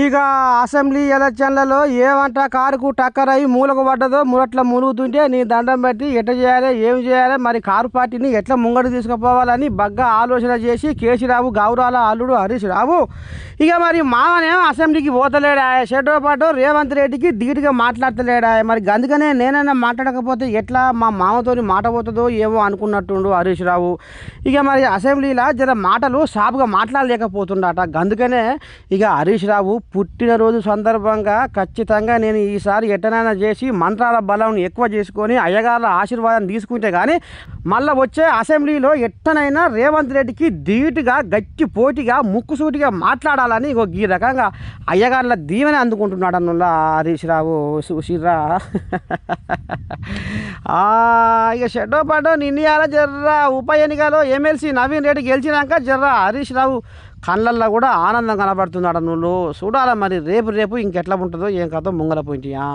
ఇక అసెంబ్లీ ఎలక్షన్లలో ఏమంట కారుకు టక్కర్ అయ్యి మూలకు పడ్డదో మురట్ల మునుగుతుంటే నీ దండం పెట్టి ఎట్ట చేయాలి ఏం చేయాలి మరి కారు పార్టీని ఎట్లా ముంగడు తీసుకుపోవాలని బగ్గా ఆలోచన చేసి కేసీరావు గౌరాల అల్లుడు హరీష్ రావు. ఇక మరి మామనేమో అసెంబ్లీకి పోతలేడా? షెడ్డో పాటు రేవంత్ రెడ్డికి ధీటుగా మాట్లాడతలేడా? మరి అందుకనే నేనైనా మాట్లాడకపోతే ఎట్లా మా మామతోని మాట పోతుందో ఏమో అనుకున్నట్టుండు హరీష్ రావు. ఇక మరి అసెంబ్లీలో జర మాటలు సాపుగా మాట్లాడలేకపోతుండట. అందుకనే ఇక హరీష్ రావు పుట్టినరోజు సందర్భంగా ఖచ్చితంగా నేను ఈసారి ఎట్టనైనా చేసి మంత్రాల బలం ఎక్కువ చేసుకొని అయ్యగారుల ఆశీర్వాదం తీసుకుంటే కానీ మళ్ళీ వచ్చే అసెంబ్లీలో ఎట్టనైనా రేవంత్ రెడ్డికి ధీటుగా గట్టి పోటీగా ముక్కుసూటిగా మాట్లాడాలని ఇగో ఈ రకంగా అయ్యగారుల దీవెన అందుకుంటున్నాడు అన్నుల్లా హరీష్ రావు చూసిర్రా ఇక షెడ్డో పడ్డో నిన్నయాల జర్రా. ఉప ఎన్నికలో ఎమ్మెల్సీ నవీన్ రెడ్డి గెలిచినాక జర్రా. హరీష్ రావు కళ్ళల్లో కూడా ఆనందం కనబడుతున్నాడు నువ్వు. చూడాలా మరి రేపు రేపు ఇంకెట్లా ఉంటుందో ఏం కథ ముంగల పోయింటియా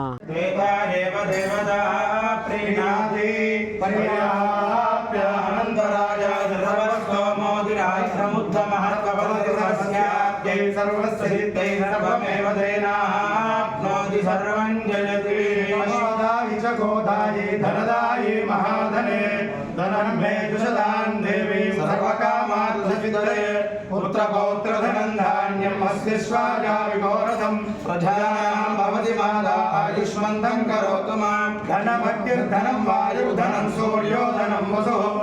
ధనదాయి మహాధనే ధనం మే దుషదాన్ దేవి సర్వకామార్థసిద్ధే పుత్రపౌత్రధనం ధాన్యం అస్తిష్వాజా విఘోరథం ప్రజానాం భవతి మాతా ఆయుష్మంతం కరోతు మాం. ధనమగ్నిర్ధనం వాయుర్ధనం సూర్యో ధనం వసు.